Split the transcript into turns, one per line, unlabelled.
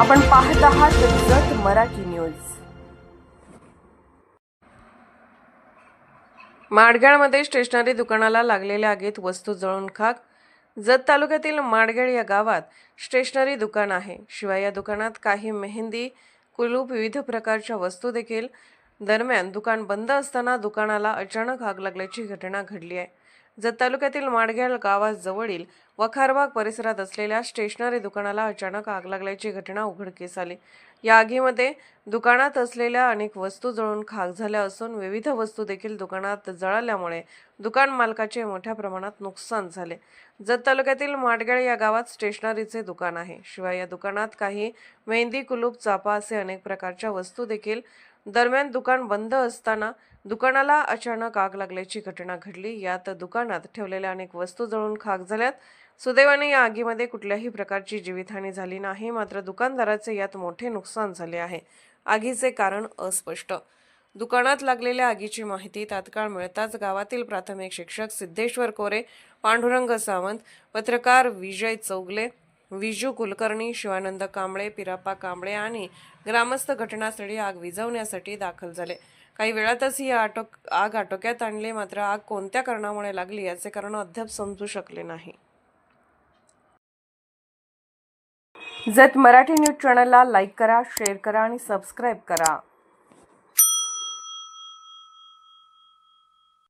आपण पाहत आहात जत मराठी न्यूज. माडगाळमध्ये स्टेशनरी दुकानाला लागलेल्या आगीत वस्तू जळून खाक. जत तालुक्यातील माडगेळ या गावात स्टेशनरी दुकान आहे. शिवाय या दुकानात काही मेहंदी कुलूप विविध प्रकारच्या वस्तू देखील. दरम्यान दुकान बंद असताना दुकानाला अचानक आग लागल्याची घटना घडली आहे. जत तालुक्यातील माडगेळ गावाजवळील वखारबाग परिसरात असलेल्या स्टेशनरी दुकानाला अचानक आग लागल्याची घटना उघडकीस आली. या आगीमध्ये दुकानात असलेल्या अनेक वस्तू जळून खाक झाल्या असून विविध वस्तू देखील दुकानात जळाल्यामुळे दुकान मालकाचे मोठ्या प्रमाणात नुकसान झाले. जत तालुक्यातील माडगेळ या गावात स्टेशनरीचे दुकान आहे. शिवाय या दुकानात काही मेहंदी कुलूप चापा असे अनेक प्रकारच्या वस्तू देखील दरम्यान दुकान बंद असताना दुकानाला अचानक आग लागल्याची घटना घडली. यात दुकानात ठेवलेल्या अनेक वस्तू जळून खाक झाल्यात. सुदैवाने या आगीमध्ये कुठल्याही प्रकारची जीवितहानी झाली नाही मात्र दुकानदाराचे यात मोठे नुकसान झाले आहे. आगीचे कारण अस्पष्ट. दुकानात लागलेल्या आगीची माहिती तात्काळ मिळताच गावातील प्राथमिक शिक्षक सिद्धेश्वर कोरे पांडुरंग सावंत पत्रकार विजय चौगले विजू कुलकर्णी शिवानंद कांबळे पिराप्पा कांबळे आणि ग्रामस्थ घटनास्थळी आग विझवण्यासाठी दाखल झाले. काही वेळातच ही आटोक आग आटोक्यात आणली. मात्र आग कोणत्या कारणामुळे लागली याचे कारण अद्याप समजू शकले नाही. जत मराठी न्यूज चॅनलला लाईक करा शेअर करा आणि सबस्क्राईब करा.